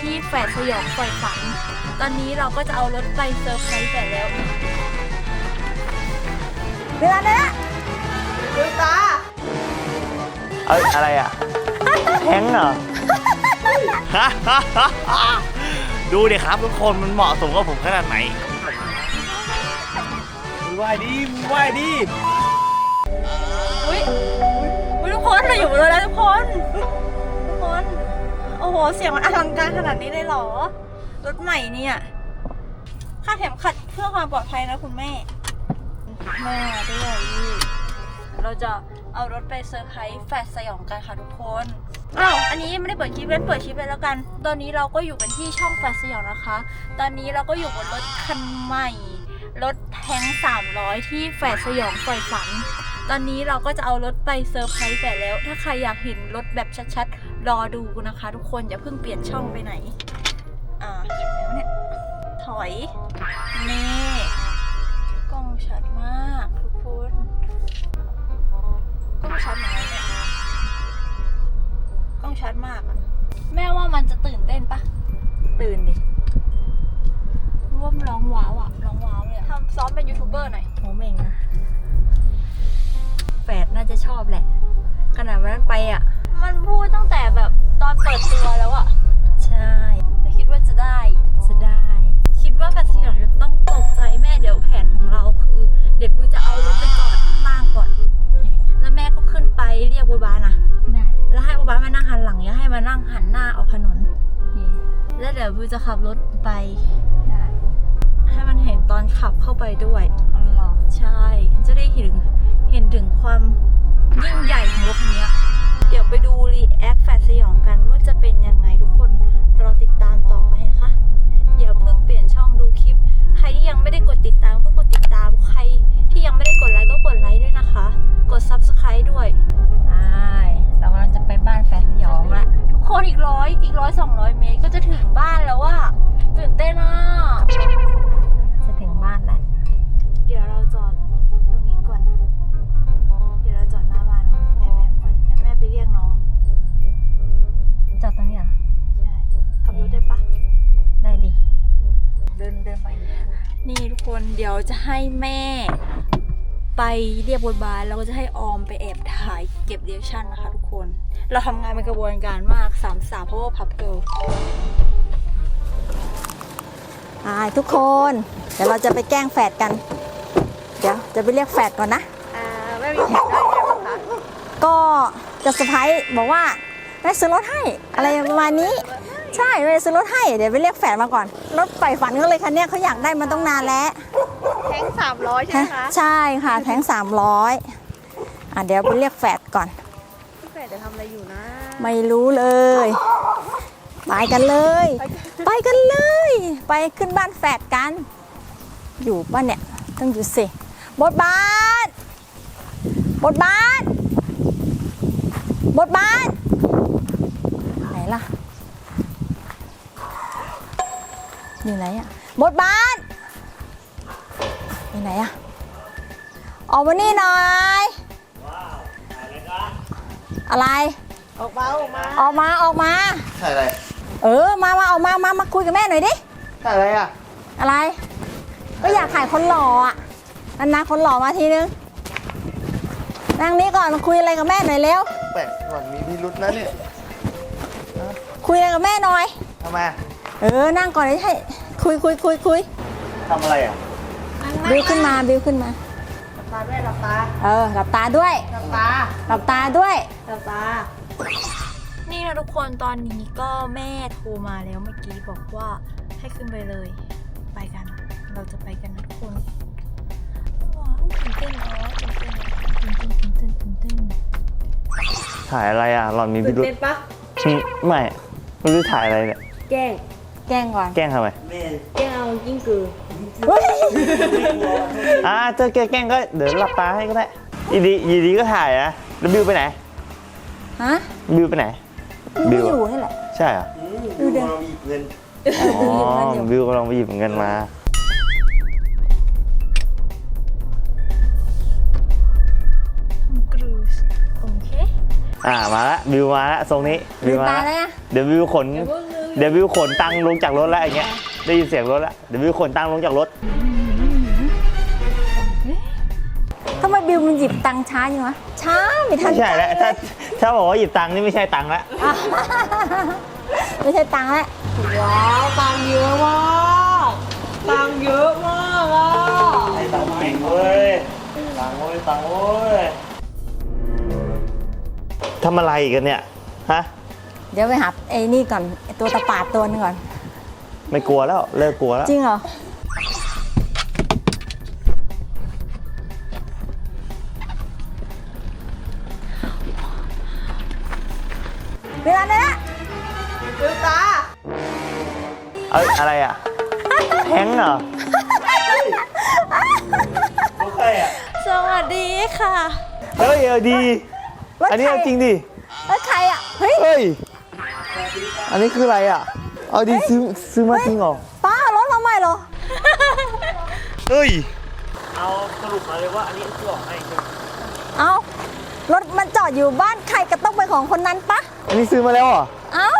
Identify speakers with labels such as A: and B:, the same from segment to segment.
A: ที่แฝดสยองปล่อยฝัน ตอนนี้เราก็จะเอารถไปเซอร์ไพรส์แฝดแล้ว
B: เวลาเนี้ย
C: ดูตา
D: เอ้ยอะไรอะแทงเหรอ ดูดิครับทุกคนมันเหมาะสมกับผมขนาดไหนมึงไหวดิมึงไหวดิ
A: อุ้ยอุ๊ยทุกคนเราอยู่บนรถแล้วทุกคนทุกคนโอ้โห เสียงมันอลังการขนาดนี้เลยเหรอ รถใหม่เนี่ยคาดเข็มขัดเพื่อความปลอดภัยนะคุณแม่ แม่ด้วยนี่เราจะเอารถไปเซอร์ไพรส์แฟดสยองกันค่ะทุกคน อ้าว อันนี้ไม่ได้เปิดคลิปเล่นเปิดคลิปเลยแล้วกัน ตอนนี้เราก็อยู่กันที่ช่องแฟดสยองนะคะ ตอนนี้เราก็อยู่บนรถคันใหม่ รถแท้ง300 ที่แฝดสยองปล่อยฝัน ตอนนี้เราก็จะเอารถไปเซอร์ไพรส์แฝดแล้ว ถ้าใครอยากเห็นรถแบบชัดๆ รอดูนะคะ ทุกคนอย่าเพิ่งเปลี่ยนช่องไปไหน อ่าแล้วเนี่ย ถอย วเดี๋ย
B: ว
A: บูจะขับรถไปได้ให้มันเห็นตอนขับเข้าไปด้วย
B: เอาหรอ
A: ใช่จะได้เห็นเห็นถึงความยิ่งใหญ่ของรถคันนี้เดี๋ยวไปดูรีแอคแฟดสยอง คนเดี๋ยวจะให้แม่ ไปเรียกบนบานแล้วก็จะให้ออมไปแอบถ่ายเก็บเรียกชั่นนะคะทุกคน เราทำงานเป็นกระบวนการมากสามสามเพราะว่าพับเกิล
B: อ่าทุกคน เดี๋ยวเราจะไปแกล้งแฝดกัน เดี๋ยวจะไปเรียกแฝดก่อนนะ
A: อ่าแม่มีแผนได้ยังไงบ้างคะ
B: ก็จะเซอร์ไพรส์บอกว่าแม่ซื้อรถให้อะไรประมาณนี้ ใช่แม่ซื้อรถให้ เดี๋ยวไปเรียกแฝดมาก่อน รถไฟฝันเขาเลยคันเนี้ยเขาอยากได้มาต้องนานแล้ว
C: แทงสามร้อยใช่ไหมคะ
B: ใช่ค่ะ แทงสามร้อยอะเดี๋ยวไปเรียกแฝดก่อน
C: พี่แฝดจะทำอะไรอยู่นะ
B: ไม่รู้เลย ไปกันเลย ไปกันเลย ไปขึ้นบ้านแฝดกัน อยู่บ้านเนี่ย ต้องอยู่สิ บทบาท บทบาท บทบาท ไหนล่ะ อยู่ไหนอะบทบาทอยู่ไหนอะออกมานี่หน่อยอะไร
C: ออกมาออกมา
B: ออกมาออกมา
D: ถ่ายอะไร
B: เออมามาออกมามามาคุยกับแม่หน่อยดิ
D: ถ่ายอะไรอะ
B: อะไร ก็อยากถ่ายคนหล่ออะนานๆคนหล่อมาทีนึงนั่งนี้ก่อนมาคุยอะไรกับแม่หน่อยเร็ว
D: แปลกก่อนมีพิรุษนะเนี่ย
B: คุยอะไรกับแม่หน่อย
D: ทำไม
B: เออ นั่งก่อนเลยให้คุยคุยคุยคุย
D: ทำอะไรอะ
B: บิวขึ้นมาบิวขึ้นมา
C: หลับตาแม่หลับตา
B: เออ หลับตาด้วย
C: หลับตา
B: หลับตาด้วย
C: หลับตา
A: นี่นะทุกคนตอนนี้ก็แม่โทรมาแล้วเมื่อกี้บอกว่าให้ขึ้นไปเลย ไปกัน เราจะไปกันนะทุกคนว้าวตื่นเต้นเนาะตื่นเต้นตื่นเต้นตื่นเต้นตื่นเต้น
D: ถ่ายอะไรอะหล่อนมีพิ
C: ตื่น
D: รุษ
C: เต้นปะ
D: อืมไม่ไม่รู้ถ่ายอะไรเนี่ย
C: แกล้ง
B: แกล้งก่อน
D: แกล้งทำไม
C: แกล้งเอายิ่งกือ
B: เฮ้ย
D: อ่าเจอแกล้งก็เดี๋ยวหลับตาให้ก็ได้ยีดียีดีก็ถ่ายนะแล้วบิวไปไหน
B: ฮะ
D: บิวไปไหน
B: บิวไม่อยู่นี่แหละ
D: ใช่เหรอ
B: ดูเดี๋ยว
D: อ๋อบิวกำลังไปหยิบเงินมา
A: กรูสโอเค
D: อ่ามาละบิวมาละทรงนี้
B: ลื
D: บิว
B: ม
D: มา
B: ตา
D: ละ
B: แล้วนะ
D: เดี๋ยวบิวขน
C: อย่า เพิ่งลืม
D: เดี๋ยวบิวขนตังค์ลงจากรถแล้วอย่างเงี้ย ได้ยินเสียงรถแล้ว เดี๋ยวบิวขนตังค์ลงจากรถ
B: ทำไมบิวมันหยิบตังค์ช้าจังวะ ช้าไม่ทัน
D: ไม่ใช่แล้ว
B: ใจ
D: ถ้าถ้าบอกว่าหยิบตังค์นี่ไม่ใช่ตังค์ละ
B: อะไม่ใช่ตังค์แล้ว
C: ว้าวตังค์เยอะมากตังค์เยอะมากอะ
D: ตังค์เว้ย ตังค์เว้ย ตังค์เว้ยทำอะไรกันเนี่ย ฮะ
B: เดี๋ยวไปหาไอ้นี่ก่อนไอ้ตัวตะปาดตัวนึงก่อน
D: ไม่กลัวแล้วเลิกกลัวแล้ว
B: จริงเหรอ เวลาเนี่ย
C: ดูตา
D: เอ้ยอะไรอะแทงเหรอโอเคอะ
A: สวัสดีค่ะ
D: เฮ้ยเออดี
B: รถ
D: อันนี้
B: ใคร
D: เอาจริงดิ
B: รถใครอะ เฮ้ย
D: เฮ้ย อันนี้คืออะไรอะ เอาดีซื้อซื้อมาจริงเหรอ
B: ป้ารถมาใหม่เหรอ
D: เฮ้ย เอาสรุปมาเลยว่าอันนี้คือของใคร
B: เอ้ารถมันจอดอยู่บ้านใครก็ต้องเป็นของคนนั้นปะ
D: อันนี้ซื้อมาแล้วเหรอ
B: เอ้า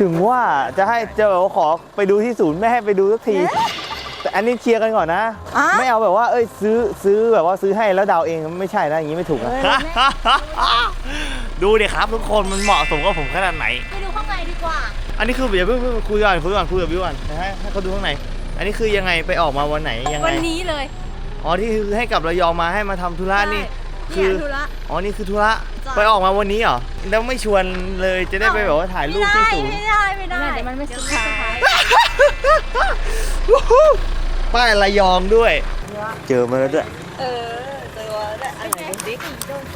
D: ถึงว่าจะให้จะแบบว่าขอไปดูที่ศูนย์ไม่ให้ไปดูสักที
B: เอ๊ะ
D: แต่อันนี้เคลียร์กันก่อนนะ
B: อะ
D: ไม่เอาแบบว่าเอ้ยซื้อซื้อแบบว่าซื้อให้แล้วดาวเองไม่ใช่นะอย่างนี้ไม่ถูกนะ
B: เออไม่
D: ดูดิครับทุกคนมันเหมาะสมกับผมขนาดไหน
A: ไปดูข้างในดีกว่า
D: อันนี้คือเดี๋ยวเพิ่งเพิ่งคุยก่อนคุยก่อนคุยกับบิวก่อนให้ให้เขาดูข้างใน อันนี้คือยังไงไปออกมาวันไหนยังไง
A: วันนี้เลย
D: อ๋อที่คือให้กลับระยองมาให้มาทำธุระนี่คื
A: เนี่
D: อ
A: ยธุระ
D: อ๋อนี่คือธุระ
A: จ้ะ
D: ไปออกมาวันนี้เหรอแล้วไม่ชวนเลยจะได้ไปแบบว่าถ่ายรูปที่ศูนย์
A: ไม่ได้ไม่ได้
B: ไม่ได้เดี๋ยวมันไม่
A: เดี๋ยว
B: สุดท้าย
D: ป้ายระยองด้วย เจอมาแล้วด้วย
A: เออเจอแล้วอัน ไหนดูดิ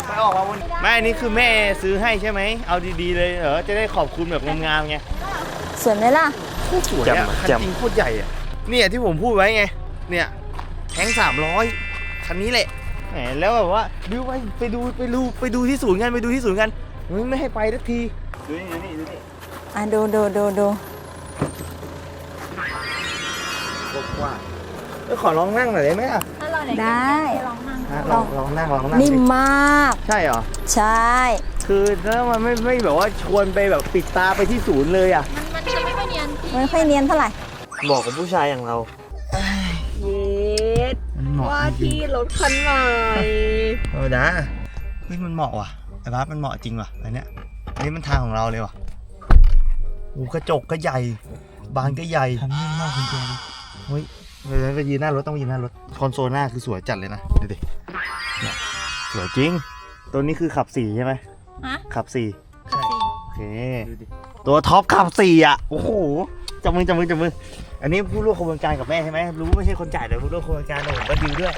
D: ไปออกมาวันไม่อันนี้คือแม่ซื้อให้ใช่ไหม เอาดีๆเลยเหรอจะได้ขอบคุณแบบงามๆไง
B: สวยไหมล่ะ
D: สวยอะคันจริงโคตรใหญ่อะเนี่ยที่ผมพูดไว้ไง เนี่ยแทงสามร้อยคันนี้แหละแหมแล้วแบบว่าบิวไปไปดูไปดูไปดูที่ศูนย์กันไปดูที่ศูนย์กันเฮ้ยไม่ให้ไปสักทีดูนี่ดูนี่ดูนี่
B: อะดูดูดูดู
D: กว้างเอ้ยขอลองนั่งหน่อยได้ไหมอะ
A: ถ้าเราเนี่ย
B: ได้
A: ลองนั่ง
D: ฮะลองลองนั่งลองนั่ง
B: นิ่ม
D: ดิ
B: มาก
D: ใช่เหรอ
B: ใช่
D: คือแล้วมันไม่ไม่แบบว่าชวนไปแบบปิดตาไปที่ศูนย์เลยอะ
A: มันมันจะไม่ค่อยเนียนพี่
B: มันไม่ค่อยเนียนเท่าไหร่
D: บอกกับผู้ชายอย่างเรา
C: เย็ด
D: มันเหมาะ
C: ว่า
D: จริง
C: ที่รถคันใหม่
D: ๆเออนะเฮ้ยมันเหมาะว่ะไอ้บ้าสมันเหมาะจริงว่ะอันเนี้ยอันนี้มันทางของเราเลยว่ะโอ้กระจกก็ใหญ่ บานก็ใหญ่ทำนิ่มมากคุณเจนเฮ้ย เดี๋ยวไปยืนหน้ารถต้องยืนหน้ารถคอนโซลหน้าคือสวยจัดเลยนะดูดิเนี่ยสวยจริง ตัวนี้คือขับสี่ใช่ไหม
A: ฮะ
D: ขับสี่
A: ขับสี่
D: โอเคตัวท็อปขับสี่อะโอ้โหจับมือจับมือจับมืออันนี้ผู้ร่วมขบวนการกับแม่ใช่ไหมรู้ไม่ใช่คนจ่ายแต่ผู้ร่วมขบวนการแต่ผมก็ดิวด้วย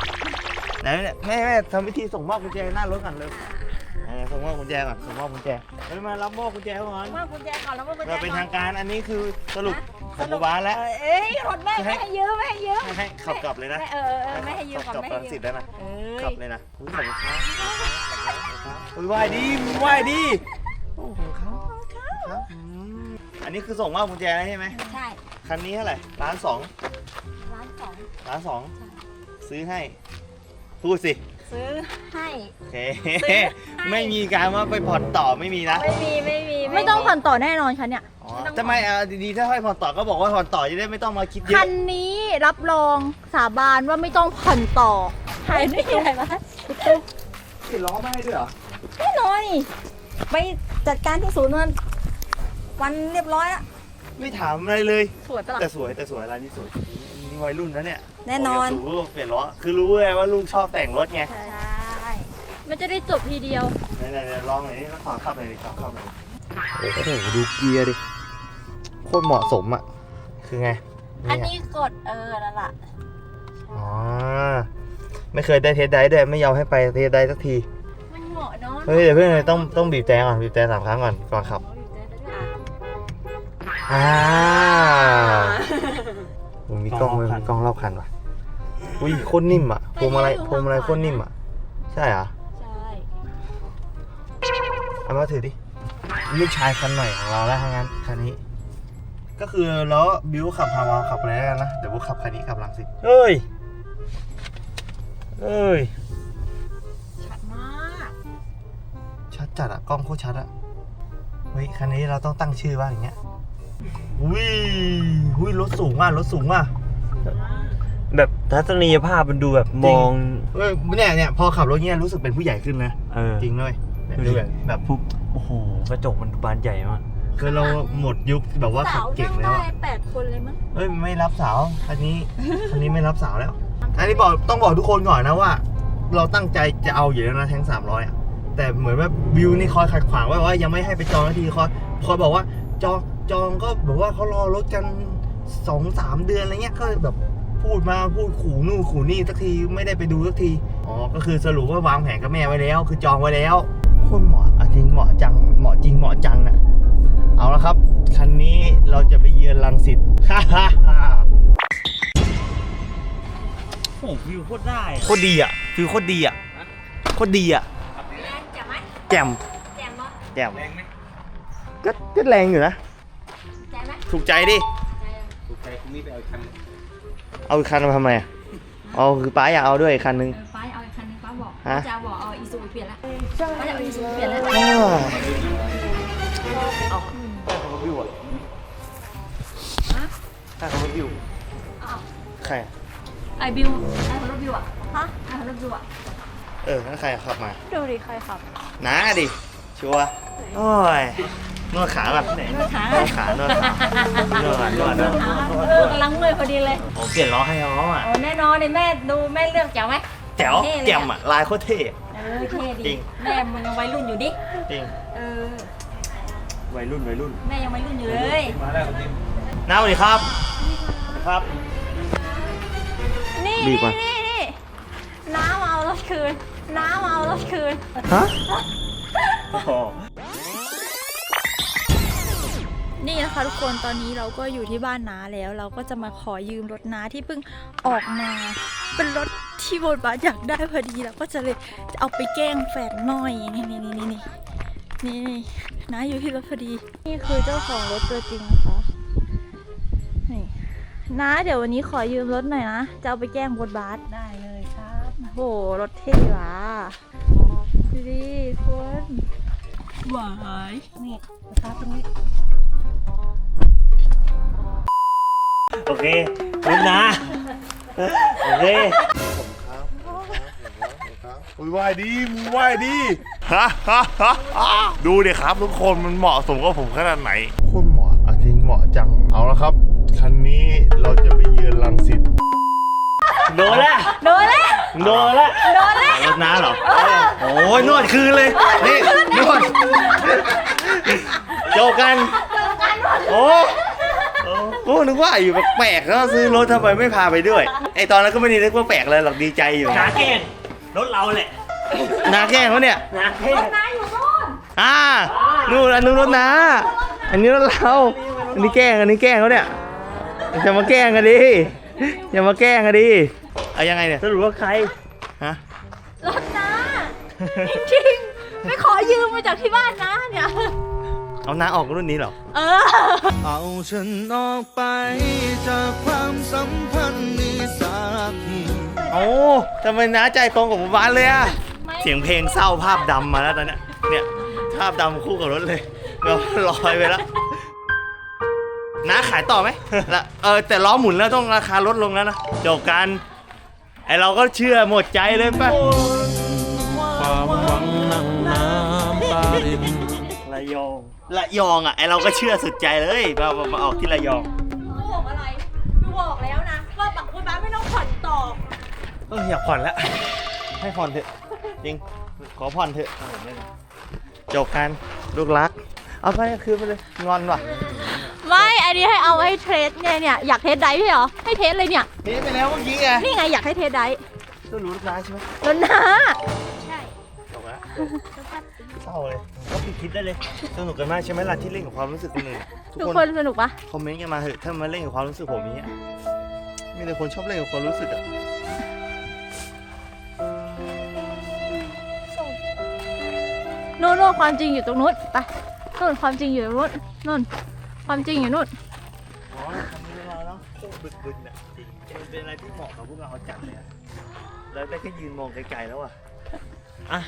D: แล้วเนี่ยแม่แม่ทำพิธีส่งมอบกุญแจหน้ารถก่อนเลย เออส่งมอบกุญแจก่อนส่งมอบกุญแจเฮ้ยมารับมอบกุญแจก่อน
A: ว่ากุญแจก่อนแล้วว่ากุญแจ
D: เราเป็นทางการอันนี้คือสรุปของโบบานแล้ว
A: เอ้ยรถแม่ไม่ให้ยืมไม่ให้ยืม
D: ให้ให้ขับกลับเลยนะ
A: ไม่เออเออไม่ให้ยืมก่อน
D: ขับ
A: ไม่
D: กลั
A: ให้
D: บ
A: ยื
D: สิ
A: ม
D: ทธิ์แล้วนะ
A: เอ้
D: ขั
A: ย
D: บเลยนะอุ้ยขอบคุณครับอุ้ยไหวดีไหวดีโอ้โหครับครับอืมอันนี้คือส่งมอบกุญแจแล้วใช่ไหม
B: ใช่
D: คันนี้เท่าไหร่ล้านสอง
B: ร้านสอง
D: ล้านสองซื้อให้พูดสิ
B: ซื้อให้
D: โอเค ไม่มีการว่าไปผ่อนต่อไม่มีนะ
A: ไม่มีไม่มี
B: ไม่ต้องผ่อนต่อแน่นอนคันเนี่ย
D: อ๋อทำไมอะดีๆถ้าให้ผ่อนต่อก็บอกว่าผ่อนต่อจะได้ไม่ต้องมาคิดเย
B: คั
D: อะ
B: นนี้รับรองสาบานว่าไม่ต้องผ่อนต่อ
A: ถ่ายได้ยังไงวะ
D: ติดล้อไม่ให้ด้วยเหรอ
B: แน่นอนนี่ไปจัดการที่ศูนย์มันวันเรียบร้อยแล้ว
D: ไม่ถามอะไรเลย
A: สวยปะล่ะ
D: แต่สวยแต่สวยร้านนี้สวยนี่วัยรุ่นนะเนี่ย
B: แน่นอน
D: บกย่าสูบเปลี่ยนล้อคือรู้เลยว่าลูกชอบแต่งรถไง
B: ใช่
A: มันจะได้จบทีเดียว
D: ไหนๆๆลองหน่อยนี่ขอขับหน่อยดิขอขับหน่อยโอ้โหดูเกียร์ดิโคตรเหมาะสมอะ คือไง
A: อัน
D: เย
A: นี้กดเออนั่นแหละ
D: อ๋อไม่เคยได้เทสไดด้วยไม่ยอมให้ไปเทสไดสักที
A: มันเหมาะเนาะ
D: เฮ้ยเดี๋ยวเพื่อนต้องต้องบีบแต่ก่อนบีบแต่สามครั้งก่อนก่อนขับอ่าโอ้มีกล้องเลยมีกล้องรอบคันว่ะ อุ้ยโคตรนิ่มอะพวงมาลัยพวงมาลัยโคตรนิ่มอะ ใช่เหรอ
A: ใช่
D: เอามาถือดิลูกชายคันใหม่ของเราแล้วทั้งนั้นคันนี้ ก็คือล้อบิวขับฮาวาขับอะไรแล้วกันนะเดี๋ยวบิวขับคันนี้ขับหลังสิเอ้ยเอ้ย
A: ชัดมาก
D: ชัดจัดอะกล้องโคตรชัดอะเฮ้ยคันนี้เราต้องตั้งชื่อว่าอย่างเงี้ยอุ้ยอุ้ยรถสูงมากรถสูงมาก
E: แบบทัศนียภาพมันดูแบบมอง
D: เอ้ยเนี่ยเนี่ยพอขับรถเนี้ยรู้สึกเป็นผู้ใหญ่ขึ้นนะ
E: เออ
D: จริงด้วยเนี่ย
E: ดู
D: ดู
E: ดิ
D: แบบแบบ
E: ปุ๊บโอ้โหกระจกมันบานใหญ่มาก
D: คือเราหมดยุคแบบว่าขับเก่งแล้วอะ
A: แปดคนเลยมั้ง
D: เอ้ยไม่รับสาวคันนี้คันนี้ไม่รับสาวแล้ว อันนี้บอกต้องบอกทุกคนก่อนนะว่า เราตั้งใจจะเอาอยู่แล้วนะแท้งสามร้อยอะแต่เหมือนว่าวิวนี่คอยขัดขวางไว้ว่ายังไม่ให้ไปจองนาทีคอยคอยบอกว่าจองจองก็แบบว่าเขารอรถกันสองสามเดือนอะไรเงี้ยก็แบบ พูดมาพูดขู่นู่นขู่นี่สักทีไม่ได้ไปดูสักทีอ๋อก็คือสรุปว่าวางแผนกับแม่ไว้แล้ว คือจองไว้แล้วโคนเหมาะอะจริงเหมาะจังเหมาะจริงเหมาะจังอะเอาละครับ คันนี้เราจะไปเยือนลังสิตฮ่าฮ่าฮ่า
E: โอ้วิวโคตรได้
D: โคตรดีอะฟิลโคตรดีอะโคตรดีอะ
A: จะไหม
D: แจ่ม
A: แจมปะ
D: แจ่มก็ก็แรงอยู่นะ
A: แจมไหม
D: ถูกใจดิ
E: ถูกใจคุณนี่ไปเอาคัน
D: เอาอีกคันมาทำไมอะเอาคือป้าอยากเอาด้วยอีกคันนึง
A: ป้าเอาอีกคันนึงป้าบอก
D: ฮะ
A: จะบอกเอาอีซูเปลี่ยนละป้าจะเอาอีซูเปลี่ยนแล้ว
D: อ้าว
E: เอาได้ของรถวิวอะได้ของรถวิว
D: ใครอะ
A: ไอบิวไอของรถบิวอะฮะไอของรถบิวอะ
D: เออนั่นใครขับมา
A: ดูดิใครขับ
D: น้าดิ ชัวร์โอ้ย นวดขาแบบไหน
A: นวดขา
D: นวดขานวดขานวดขานวดนวด
A: เออกำลังเมื่อยพอดีเลย
D: โอ้เปลี่ยนล้อให้เขาอะ
A: โอ้แน่นอนเลยแม่ดูแม่เลือกแจ๋วไหม
D: แจ๋ว
A: เท่เลย
D: แจ่มอะลายโคตรเท่อะ
A: เออเท่
D: จริ
A: ดี
D: ง
A: แม่มึงยังวัยรุ่นอยู่ดิ
D: จริง
A: เออ
E: วัยรุ่นวัยรุ่น
A: แม่ยังวัยรุ่นอยู่เลย
E: มาแล้วจริง
D: น้าสวัสดีครับครับ
A: นี่
D: ดี
A: นี่
D: กว่า
A: นี่นี่น้ามาเอารถคืนน้ามาเอารถคืน
D: ฮะ
A: นี่นะคะทุกคนตอนนี้เราก็อยู่ที่บ้านน้าแล้ว เราก็จะมาขอยืมรถน้าที่เพิ่งออกมา เป็นรถที่โบทบาทอยากได้พอดีเราก็จะเลยจะเอาไปแกล้งแฟนหน่อยนี่นี่นี่นี่นี่นี่น้าอยู่ที่รถพอดี นี่คือเจ้าของรถตัวจริงนะคะนี่น้าเดี๋ยววันนี้ขอยืมรถหน่อยนะจะเอาไปแกล้งโบทบาทได้เลยครับโหรถเท่หว่ะดูดิคุณหวายนี่นะคะตรงนี้
E: โอเคคุณนะ โอเค
F: มึงไหวดีมึงไหวดีฮ่าฮ่าฮ่าฮ่าดูดิครับทุกคนมันเหมาะสมกับผมขนาดไหนโคนเหมาะอะจริงเหมาะจังเอาละครับ คันนี้เราจะไปเยือนลังสิต
E: โดนละ
A: โดนล้ว
E: โดนละ
A: โดนล้ว
D: รถน้าเหรอโอ้ยนวดคืนเลย นี่นวด โจกกัน โอ้โอ้นึกว่าอยู่แปลกๆแล้วซื้อรถทำไมไม่พาไปด้วย ไอตอนนั้นก็ไม่ได้นึกว่าแปลกเลยหรอกดีใจอยู่
E: นาแกล้งรถเราแหละ
D: นาแกล้งเขาเนี่ย
E: นาแกล้ง
A: น้าอยู่โน่น
D: อ่านู่นอันนู้นรถนาอันนี้รถเราอันนี้แกล้งอันนี้แกล้งเขาเนี่ยจะมาแกล้งกันดิอย่ามาแกล้งกันดิเอายังไงเนี่ย
E: สรุปว่าใคร
D: ฮะ
A: รถน้าจริงๆไม่ขอยืมมาจากที่บ้านนะเนี่ย
D: เอาน้าออกรุ่นนี้เหรอ
A: เออ
G: เอาฉันออกไปจากความสัมพันธ์นี้สักที
D: โอ้ทำไมน้าใจตรงกับผมบ้านเลยอะเสียงเพลงเศร้าภาพดำมาแล้วตอนเนี้ยเนี่ย ภาพดำคู่กับรถเลยเราลอยไปแล้วน้าขายต่อไหมละเออแต่ล้อหมุนแล้วต้องราคาลดลงแล้วนะจบกัน ไอเราก็เชื่อหมดใจเลยป่ะ
G: ความหวังนั่งน้ำตาริน
D: ระยองระยองอะไอเราก็เชื่อสุดใจเลยมามามาออกที่ระยอง
A: ดูบอกอะไรดูบอกแล้วนะ ว่าบักคุณบ้านไม่ต้องผ่อนต่อ
D: เอออยากผ่อนแล้วให้ผ่อนเถอะจริงขอผ่อนเถอะจบกันลูกรัก เอาไปคืนไปเลยงอนว่ะ
A: ไม่อันนี้ให้เอาไว้เทสเนี่ยเนี่ยอยากเทสไดฟ์ใช่เหรอให้เทสเลยเนี่ย
D: นี่ไปแล้วเมื่อกี้ไง
A: นี่ไงอยากให้เทสไดฟ์
D: ต้องรู้ลูกรักใช่ไหม
A: รถน้า
D: จบแล้ว เศร้าเลยก็ผิดคิดได้เลย สนุกกันมากใช่ไหมล่ะที่เล่นกับความรู้สึกคนอื่น
A: ทุกคนสนุกปะ
D: คอมเมนต์กันมาเถอะถ้ามาเล่นกับความรู้สึกผมอย่างเงี้ยมีแต่คนชอบเล่นกับความรู้สึกอะ
A: โน่นโน่นความจริงอยู่ตรงนู้นไปโน่นความจริงอยู่ตรงนู้นโน่นความจริงอยู่นู่น
D: อ๋อคำนี้เราเนาะโคตรบึกๆเนี่ยจริงมันเป็นอะไรที่เหมาะกับพวกเราจัดเลยอะเราได้แค่ยืนมองไกลๆแล้วอะอะ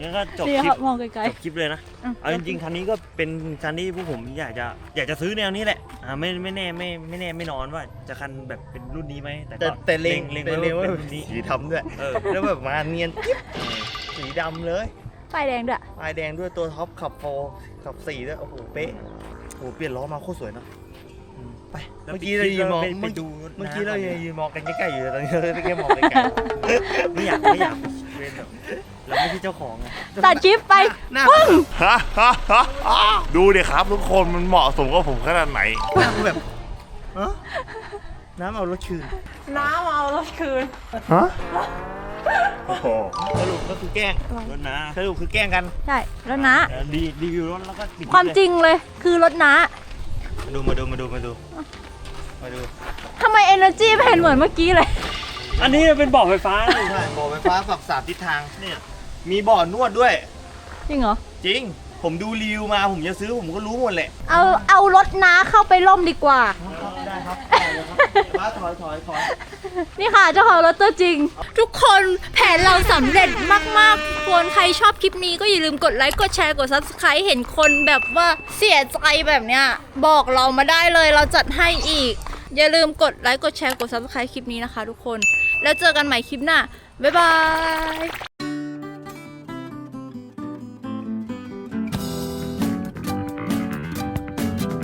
E: งั้นก็จบ
A: นี่
E: คลิ
A: ครั
E: ป
A: บมองไกล
E: จบคลิปเลยนะ
A: ๆอืม
E: เอาจริงๆคันนี้ก็เป็นคันที่พวกผมอยากจะอยากจะซื้อแนวนี้แหละ อ่าไม่ไม่แน่ไม่ไม่แน่ไม่นอนว่าจะคันแบบเป็นรุ่นนี้ไหมแต่
D: แต่
E: ก็
D: แต่เลง
E: เล็ง
D: แต่
E: ไว้
D: เลง
E: ว่า
D: ว่า
E: เป็นรุ่นนี้
D: สีดำด้วย
E: เออ
D: แล้วแบบมาเนียนกิ๊บสีดำเลย
A: ไฟแดงด้วย
D: ปลายแดงด้วยตัวท็อปขับโฟร์ขับสี่ด้วย โอ้โห เป๊ะ โอ้โห เปลี่ยนล้อมาโคตรสวยเนาะอืมไป
E: แล้ว
D: เมื่อกี้เรายืนมอง
E: ไป
D: เมื่อ
E: ดู
D: เมื่อกี้
E: น้ำ
D: เรา
E: ก่อน
D: ยืนมองกันใกล้ๆอยู่แต่ตอนนี้เราได้แค่มองไกล
E: ไม่อยากไม่อยากเว้นแบบ เราไม่ใช่เจ้าของไง
A: ตัดคลิปไป
D: ๆหน้า
F: ฮะฮะฮะฮะดูดิครับทุกคนมันเหมาะสมกับผมขนาดไหน
D: หน้ากูแบบฮะน้ำเอารถคืน
C: น้ำเอารถคืน
F: ฮะ โอ้โห
D: สรุปก็คือแกล้ง
E: รถนะ
D: สรุปคือแกล้งกัน
A: ใช่แล้วนะ
E: เดี๋ยวรีรีวิวรถแล้วก็ปิด
A: ความจริงเลยคือรถนะ
D: มาดูมาดูมาดูมาดูมาดู
A: ทำไม energy ไม่เห็นเหมือนเมื่อกี้เลย
E: อันนี้เป็นเบาะไฟฟ้า
D: ใช่บ่อไฟฟ้าปรับสามทิศทางเนี่ย มีบ่อนวดด้วย
A: จริงเหรอ
D: จริง ผมดูรีวิวมาผมจะซื้อผมก็รู้หมดแหละ
A: เอาเอารถน้าเข้าไปล่มดีกว่า
D: ได้ครับบ้าถอยถอยถอย
A: นี่ค่ะเจ้าของรถตัวจริง ทุกคนแผนเราสำเร็จมากๆทุกคนใครชอบคลิปนี้ก็อย่าลืมกดไลค์ กดแชร์ กด subscribe เห็นคนแบบว่าเสียใจแบบเนี้ย บอกเรามาได้เลยเราจัดให้อีก อย่าลืมกดไลค์ กดแชร์ กด subscribe คลิปนี้นะคะทุกคน แล้วเจอกันใหม่คลิปหน้า บ๊ายบาย